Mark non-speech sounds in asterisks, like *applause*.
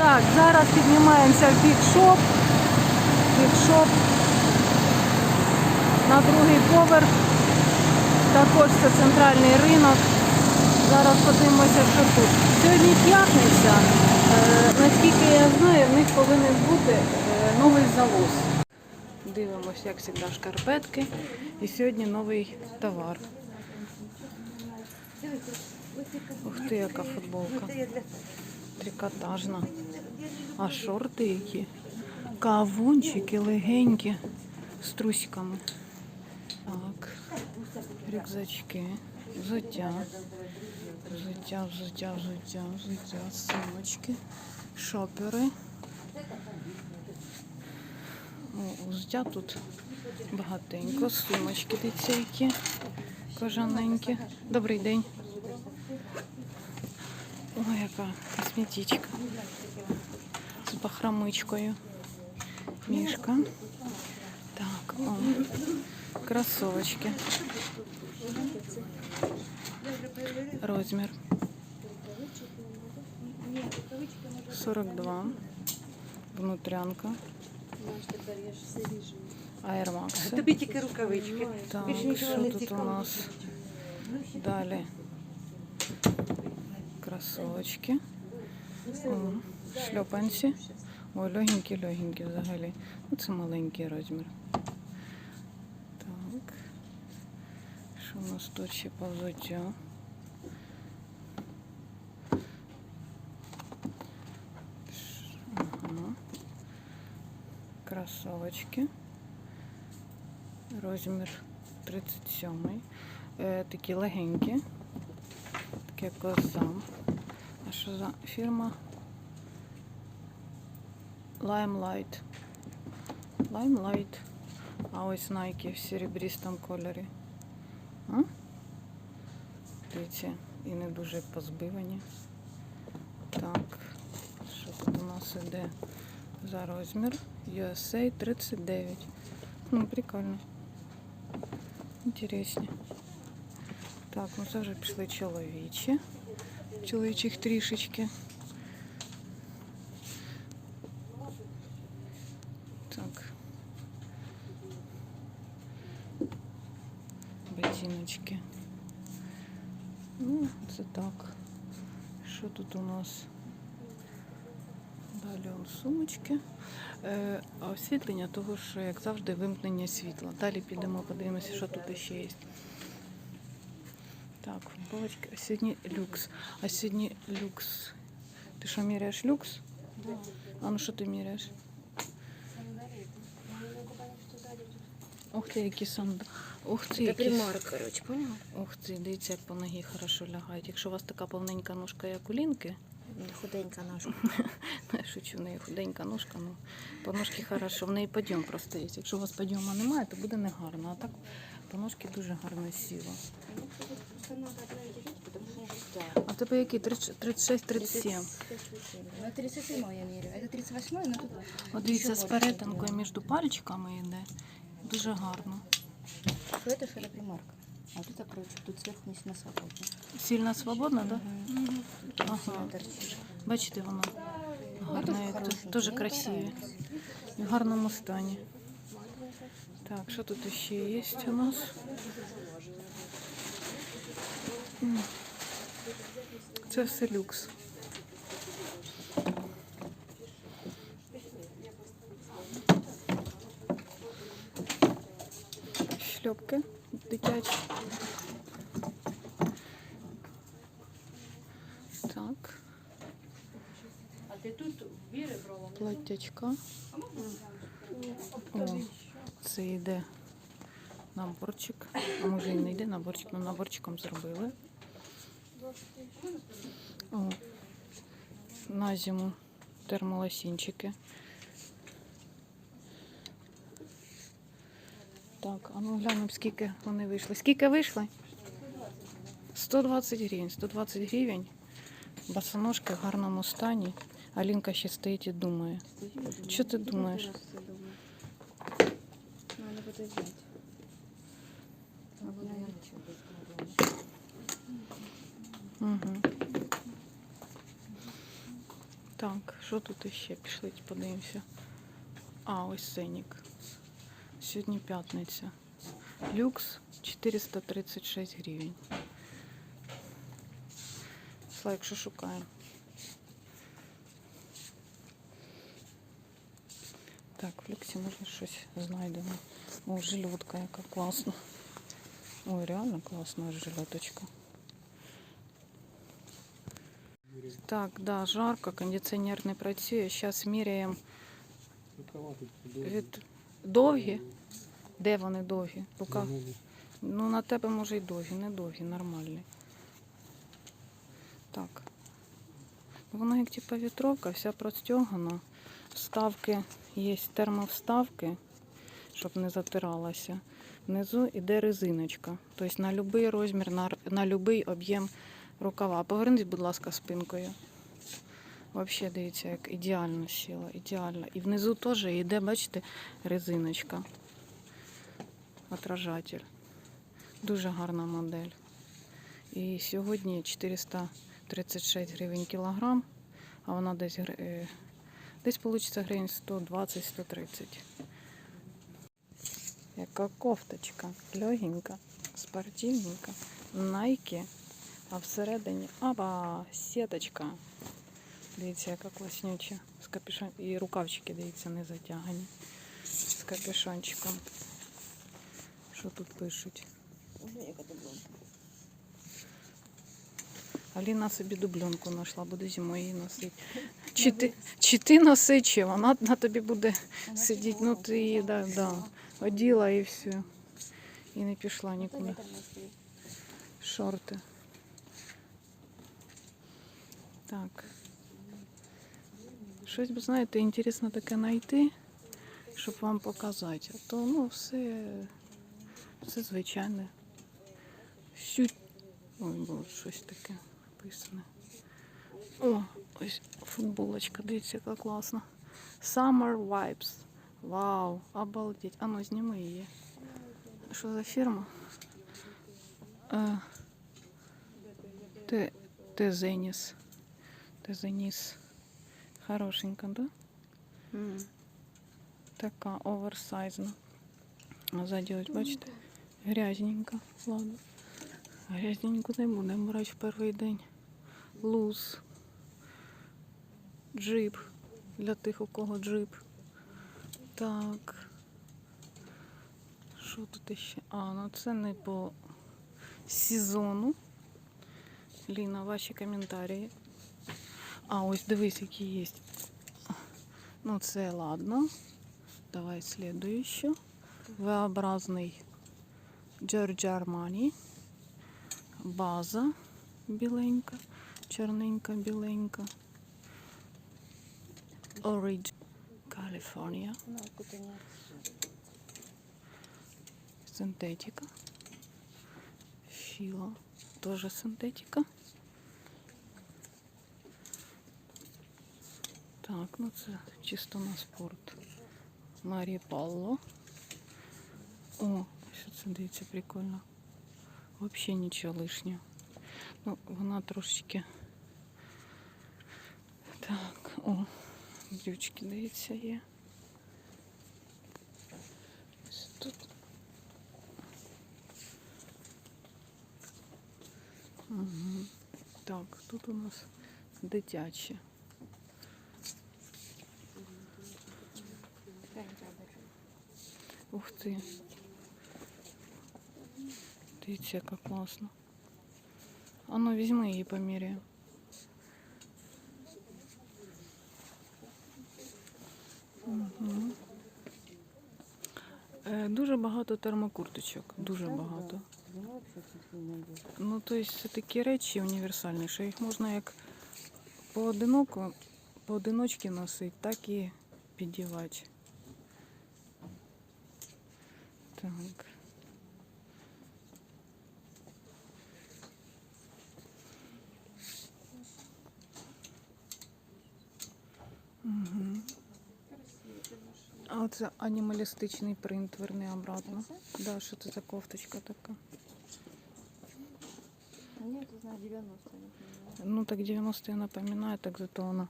Так, зараз піднімаємося в бікшоп. Бікшоп на другий поверх. Також це центральний ринок. Зараз подивимося, що тут. Сьогодні п'ятниця. Е, наскільки я знаю, в них повинен бути е, новий завоз. Дивимося, як завжди, шкарпетки. І сьогодні новий товар. Ух ти, яка футболка. Трикотажна. А шорти які? Кавунчики легенькі з трусиками. Так. Рюкзачки. Взуття. Взуття, взуття, взуття, взуття, сумочки, шопери. О, взуття тут багатенько. Сумочки які кожаненькі. Добрий день. Ой, яка косметичка. З бахромичкою. Мішка. Так, о, кросовочки. Розмір. 42. Внутрянка. Аермакс. Тобі тільки рукавички. Так, Більше нічого що не тут у цікаво. нас? Далі. Кросовочки. О, шльопанці. Ой, легенькі, легенькі взагалі. Ну, це маленький розмір. Так. Що у нас тут ще по взуттю? Ага. Кросовочки. Розмір 37. Е, такі легенькі. Таке коза. Що за фірма? Limelight. Limelight. А ось Nike в серебристому кольорі. А? Дивіться, і не дуже позбивані. Так, що тут у нас іде за розмір? USA 39. Ну, прикольно. Інтересні. Так, ну це вже пішли чоловічі. Чоловічих трішечки. Так. Ботиночки. Ну, це так. Що тут у нас? Далі он сумочки. Е, освітлення того, що, як завжди, вимкнення світла. Далі підемо, подивимося, що тут ще є. Так, футболочки. А сьогодні люкс. А сьогодні люкс. Ти що, міряєш люкс? А ну що ти міряєш? Ух ти, які санда. Ух ти, які... коротше, поняла? Ух ти, дивіться, як по ногі хорошо лягають. Якщо у вас така повненька ножка, як у Лінки, Худенька *laughs* я шучу, в неї худенька ножка, ну по ножки хорошо, в неї підйом просто є. Якщо у вас підйому немає, то буде негарно. А так по ножки дуже гарно сіло. А в тебе які? 36-37. Ну, 37 я меряю. Это 38 но тут... От дивіться, з Ще перетинкою між пальчиками йде. Дуже гарно. Что это, что это примарка? А тут, короче, тут сверху не сильно свободно. Сильно свободно, так? Мгм. Ага. Сильно торчит. Бачите, воно Ну, гарне, тоже як тут хорошенький, дуже мне красиві. понравилось. В гарному стані. Так, що тут ще є у нас? Це все люкс. Шльопки дитячі. Так. А ты тут Віри брала? платтячка. О, це йде наборчик. А може і не йде наборчик, але наборчиком зробили. О, на зиму термолосінчики. Так, а ну глянемо, скільки вони вийшли. Скільки вийшли? 120 гривень. 120 гривень. Босоножки в гарному стані. Алінка ще стоїть і думає. Що ти думаєш? Надо буде взяти. Угу. Так, що тут іще? Пішли подивимося. А, ось ценник. Сьогодні п'ятниця. Люкс 436 гривень. Слайк, що шукаємо? Так, в люксі можна щось знайдемо. О, жилетка яка класна. Ой, реально класна жилеточка. Так, да, жарко, кондиціонер не працює. Зараз міряємо від довгі. Де вони довгі? Рука. Ну, Ну, на тебе може й довгі, не довгі, нормальні. Так. Воно як типа вітровка, вся простягана. Вставки є термовставки, щоб не затиралася. Внизу йде резиночка. Тобто на будь-який розмір, на, на будь-який об'єм рукава. Поверніть, будь ласка, спинкою. Взагалі, дивіться, як ідеально сіла, ідеально. І внизу теж йде, бачите, резиночка. Отражатель. Дуже гарна модель. І сьогодні 436 гривень кілограм, а вона десь, е, десь вийде гривень 120-130. Яка кофточка, легенька, спортивненька, найки, а всередині аба, сіточка. Дивіться, яка класнюча. З капюшон... І рукавчики, дивіться, не затягані. З капюшончиком. Що тут пишуть? Аліна собі дубльонку знайшла, буде зимою її носити. Чи ти, чи ти носи, чи вона на тобі буде сидіти. Ну ти її да, да, оділа і все. І не пішла нікуди. вітер. Шорти. Так. Щось, б, знаєте, інтересно таке знайти, щоб вам показати. А то ну все, все звичайне. Сють. Ой, було щось таке написане. О, ось футболочка, дивіться, яка класна. Summer Vibes. Вау, обалдеть. А ну зніми її. Що за фірма? Е, Те, те Зеніс. Те Зеніс. Хорошенька, да? М. Така оверсайзна. А ззаді, ось, бачите, грязненька. Ладно. Грязненьку не будемо брати в перший день. Луз. Джип. Для тих, у кого джип. Так. Що тут ще? А, ну це не по сезону. Ліна, ваші коментарі. А, ось дивись, які є. Ну, це ладно. Давай следующую. V-образний Giorgio Armani. База біленька, чорненька, біленька. Origin California. Ну, кутеня. Синтетика. Фила. Тоже синтетика. Так, ну це чисто на спорт. Марія Палло. О, що це дивіться, прикольно. Взагалі нічого лишнього. Ну, вона трошечки. Так, о, брючки, дивіться, є. Ось Тут. Угу. Так, тут у нас дитячі. Та, не треба більше. Ух ти. Дивіться, яка класно. А ну візьми її поміряємо. Дуже багато термокурточок. Дуже багато. Ну, то есть це такі речі універсальні, що їх можна як поодиноко, поодиночки носити, так і піддівати. Так. А оце анімалістичний принт верни обратно. Оце? Да, що це за кофточка така? Ну, я не знаю, 90 я не понимаю. Ну так 90 напоминает, так зато она